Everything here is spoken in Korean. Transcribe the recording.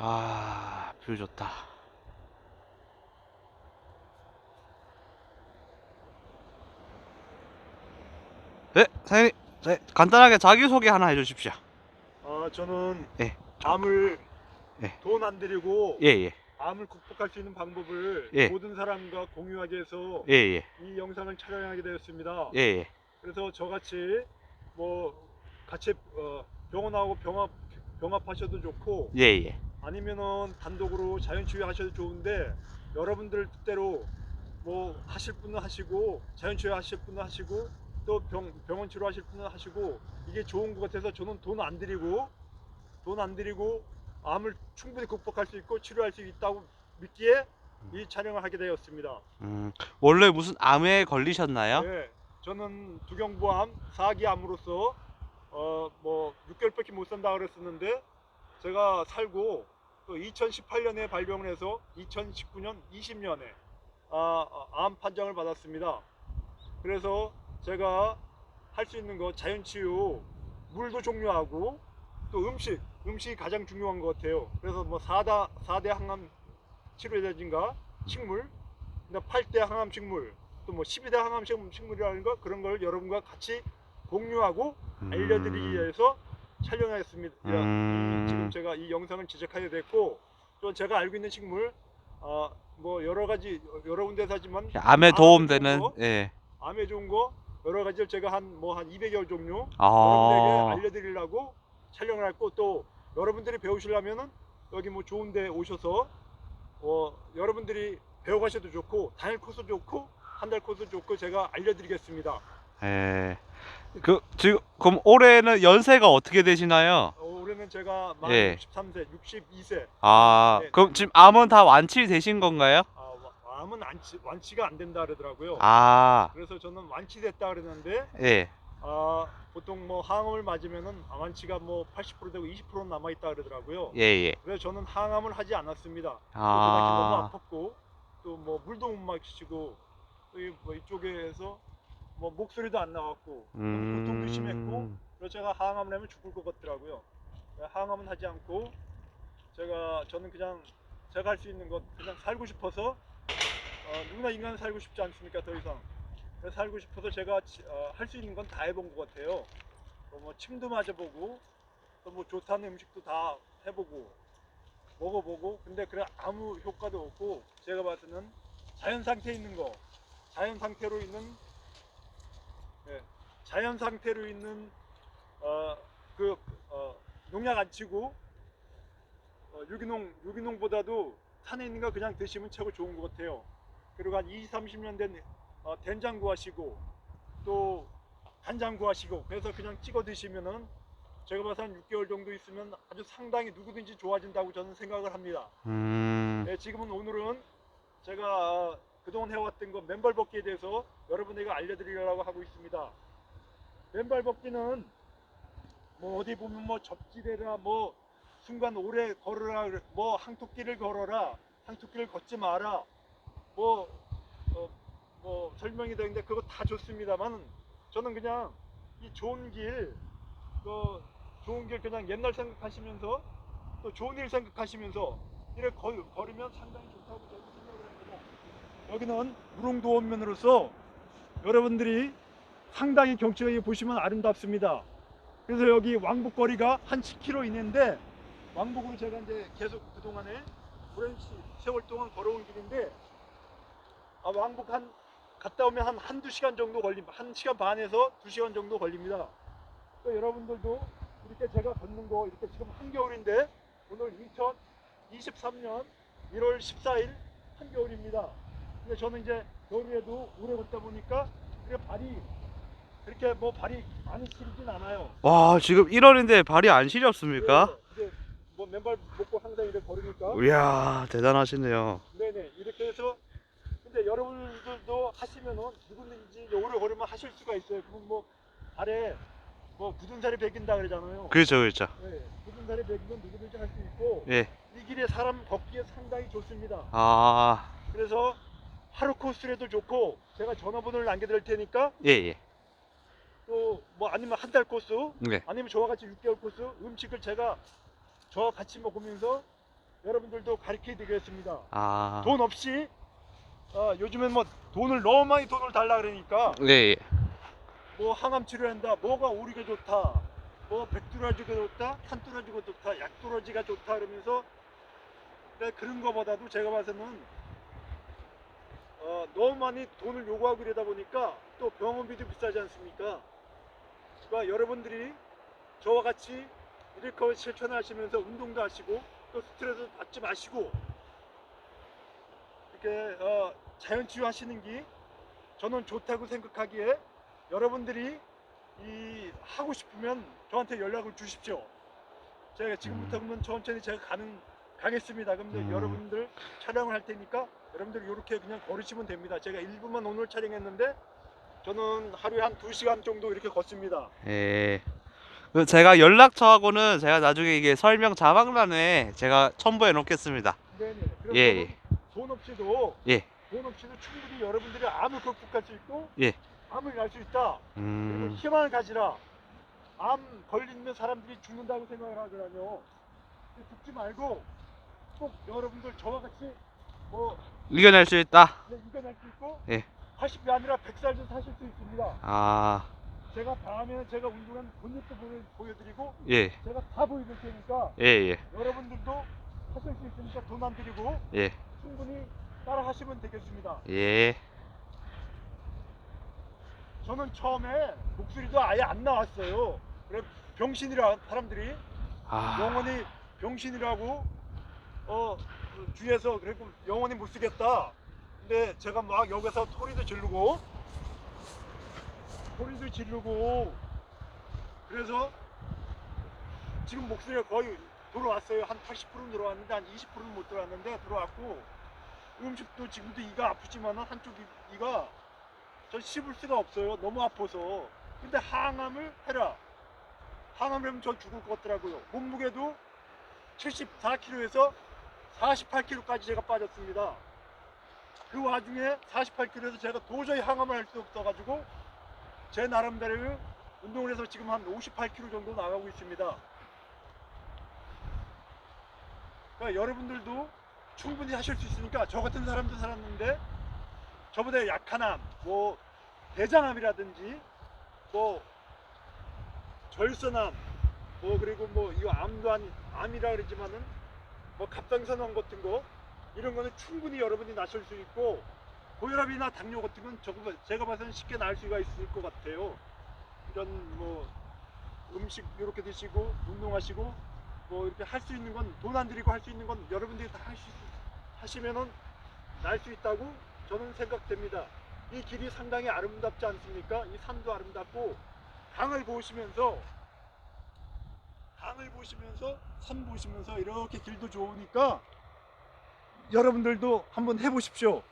아, 뷰 좋다. 네, 사장님, 네, 간단하게 자기소개 하나 해주십시오. 어, 저는 예. 암을 예. 돈 안 들이고 예, 예, 암을 극복할 수 있는 방법을 예. 모든 사람과 공유하기 위해서 예, 예, 이 영상을 촬영하게 되었습니다. 예, 예. 그래서 저같이 뭐 같이 어, 병원하고 병합 병합하셔도 좋고 예, 예. 아니면은 단독으로 자연치유 하셔도 좋은데 여러분들 뜻대로 뭐 하실 분은 하시고 자연치유 하실 분은 하시고 또 병, 병원 치료 하실 분은 하시고 이게 좋은 것 같아서 저는 돈 안 들이고 돈 안 들이고 암을 충분히 극복할 수 있고 치료할 수 있다고 믿기에 이 촬영을 하게 되었습니다. 음, 원래 무슨 암에 걸리셨나요? 네, 저는 두경부암 4기암으로서 어 뭐 6개월밖에 못 산다 그랬었는데 제가 살고 또 2018년에 발병을 해서 2019년 20년에 아, 아, 암 판정을 받았습니다. 그래서 제가 할 수 있는 거 자연치유 물도 종류하고 또 음식 음식이 가장 중요한 것 같아요. 그래서 뭐 4다 4대 항암 치료제인가 식물, 그다음 8대 항암 식물, 또 뭐 12대 항암 식- 식물이라는 거 그런 걸 여러분과 같이 공유하고 알려드리기 위해서 촬영하였습니다. 음. 이- 지금 제가 이 영상을 제작하게 됐고 또 제가 알고 있는 식물 아, 뭐 여러 가지 여러 군데서 하지만 암에 도움되는, 거, 예. 암에 좋은 거 여러 가지를 제가 한 뭐 한 200여 종류 아, 여러분에게 알려드리려고 촬영을 했고 또 여러분들이 배우시려면은 여기 뭐 좋은데 오셔서 어, 여러분들이 배워가셔도 좋고 단일 코스 좋고 한 달 코스 좋고 제가 알려드리겠습니다. 예. 그, 지금, 그럼 올해는 연세가 어떻게 되시나요? 어, 올해는 제가 만 예. 63세, 62세. 아, 네. 그럼 지금 암은 다 완치되신 건가요? 아, 와- 암은 완치, 완치가 안 된다 그러더라고요. 아, 그래서 저는 완치됐다 그랬는데 예. 아, 보통 뭐 항암을 맞으면은 완치가 뭐 80% 되고 20% 남아 있다 그러더라고요. 예, 예. 그래서 저는 항암을 하지 않았습니다. 아. 너무 아팠고 또 뭐 물도 못 마시고 또 이- 뭐 이쪽에서 뭐 목소리도 안 나왔고 음. 고통도 심했고 그래서 제가 항암을 하면 죽을 것 같더라고요. 항암은 하지 않고 제가 저는 그냥 제가 할 수 있는 것 그냥 살고 싶어서 어, 누구나 인간은 살고 싶지 않습니까 더 이상 그래서 살고 싶어서 제가 어, 할 수 있는 건 다 해본 것 같아요. 또뭐 침도 맞아보고 또 뭐 좋다는 음식도 다 해보고 먹어보고 근데 그래 아무 효과도 없고 제가 봐서는 자연 상태에 있는 거 자연 상태로 있는 예, 자연 상태로 있는 어, 그 어, 농약 안 치고 어, 유기농 유기농보다도 산에 있는 거 그냥 드시면 최고 좋은 것 같아요. 그리고 한 20, 30년 된 어, 된장 구하시고 또 간장 구하시고 그래서 그냥 찍어 드시면은 제가 봐서 한 6개월 정도 있으면 아주 상당히 누구든지 좋아진다고 저는 생각을 합니다. 음, 네, 지금은 오늘은 제가 어, 그동안 해왔던 거 맨발 벗기에 대해서 여러분에게 알려드리려고 하고 있습니다. 맨발 벗기는 뭐 어디 보면 뭐 접지대라 뭐 순간 오래 걸으라 뭐 항토끼를 걸어라 항토끼를 걷지 마라 뭐, 어, 뭐 설명이 되는데 그거 다 좋습니다만 저는 그냥 이 좋은 길, 그 좋은 길 그냥 옛날 생각하시면서 또 좋은 일 생각하시면서 걸, 걸으면 상당히 좋다고 저는 생각을 합니다. 여기는 무릉도 원면으로서 여러분들이 상당히 경치가 보시면 아름답습니다. 그래서 여기 왕복거리가 한 10km 이내인데 왕복으로 제가 이제 계속 그동안에 오랜 시- 세월 동안 걸어온 길인데 아, 왕복 한 갔다 오면 한 한두 시간 정도 걸립니다. 한 시간 반에서 두 시간 정도 걸립니다. 또 여러분들도 이렇게 제가 걷는 거 이렇게 지금 한겨울인데 오늘 2023년 1월 14일 한겨울입니다. 근데 저는 이제 겨울에도 오래 걷다 보니까 그게 발이 그렇게 뭐 발이 많이 시리진 않아요. 와, 지금 1월인데 발이 안 시렵습니까? 네, 이제 뭐 맨발 먹고 항상 이렇게 걸으니까. 이야, 대단하시네요. 네네 이렇게 해서 근데 여러분들도 하시면은 누구든지 오래 걸으면 하실 수가 있어요. 그럼 뭐 발에 뭐 굳은 살이 베긴다 그러잖아요. 그렇죠, 그렇죠. 네, 굳은 살이 베기면 누구든지 할 수 있고 예. 이 길에 사람 걷기에 상당히 좋습니다. 아, 그래서 하루 코스라도 좋고 제가 전화번호를 남겨드릴 테니까 예, 예. 또 뭐 아니면 한 달 코스 네. 아니면 저와 같이 6개월 코스 음식을 제가 저와 같이 먹으면서 여러분들도 가르쳐 드리겠습니다. 아. 돈 없이 어, 요즘엔 뭐 돈을 너무 많이 돈을 달라 그러니까 네. 예. 뭐 항암 치료한다 뭐가 오리가 좋다 뭐 백두라지가 좋다 산두라지가 좋다 약두라지가 좋다 그러면서 근데 그런 거보다도 제가 봐서는 어, 너무 많이 돈을 요구하고 이러다 보니까 또 병원비도 비싸지 않습니까 그러니까 여러분들이 저와 같이 이렇게 실천하시면서 운동도 하시고 또 스트레스 받지 마시고 이렇게 어, 자연치유 하시는 게 저는 좋다고 생각하기에 여러분들이 이 하고 싶으면 저한테 연락을 주십시오. 제가 지금부터 그러면 천천히 제가 가는 가겠습니다. 그런데 음. 여러분들 촬영을 할 테니까 여러분들 이렇게 그냥 걸으시면 됩니다. 제가 1분만 오늘 촬영했는데 저는 하루에 한 2시간 정도 이렇게 걷습니다. 예. 그 제가 연락처하고는 제가 나중에 이게 설명 자막란에 제가 첨부해 놓겠습니다. 네네. 그럼 예, 저는 돈 없이도 예. 돈 없이도 충분히 여러분들이 암을 극복할 수 있고 예. 암을 날 수 있다. 그리고 음. 희망을 가지라. 암 걸리는 사람들이 죽는다고 생각을 하더라뇨. 근데 죽지 말고 꼭 여러분들 저와 같이 뭐 이겨낼 수 있다. 그냥 이겨낼 수 있고 예. 80이 아니라 100살도 사실 수 있습니다. 아. 제가 다음에는 제가 본jut도 보여, 보여드리고 예. 제가 다 보여줄 테니까 예, 예. 여러분들도 하실 수 있으니까 돈 안 드리고 예. 충분히 따라 하시면 되겠습니다. 예. 저는 처음에 목소리도 아예 안 나왔어요. 그래 병신이라 사람들이 아. 영원히 병신이라고 어그 주위에서 그리고 영원히 못 쓰겠다. 근데 제가 막 여기서 소리도 지르고 소리도 지르고 그래서 지금 목소리가 거의 들어왔어요. 한 80%는 들어왔는데 한 20%는 못 들어왔는데 들어왔고 음식도 지금도 이가 아프지만 한쪽 이- 이가 저 씹을 수가 없어요. 너무 아파서. 근데 항암을 해라. 항암을 하면 저 죽을 것 같더라고요. 몸무게도 74kg에서 48kg까지 제가 빠졌습니다. 그 와중에 48kg에서 제가 도저히 항암을 할 수 없어가지고 제 나름대로 운동을 해서 지금 한 58kg 정도 나가고 있습니다. 그러니까 여러분들도 충분히 하실 수 있으니까 저 같은 사람도 살았는데 저보다 약한 암, 뭐 대장암이라든지 뭐 절선암, 뭐 그리고 뭐 이거 암도 아니 암이라 그러지만은 뭐 갑상선암 같은 거 이런 거는 충분히 여러분이 나실 수 있고 고혈압이나 당뇨 같은 건 제가 봐서는 쉽게 나을 수가 있을 것 같아요. 이런 뭐 음식 이렇게 드시고 운동하시고 뭐 이렇게 할 수 있는 건 돈 안 들이고 할 수 있는 건 여러분들이 다 하시, 하시면은 날 수 있다고 저는 생각됩니다. 이 길이 상당히 아름답지 않습니까? 이 산도 아름답고 강을 보시면서 강을 보시면서 산 보시면서 이렇게 길도 좋으니까 여러분들도 한번 해보십시오.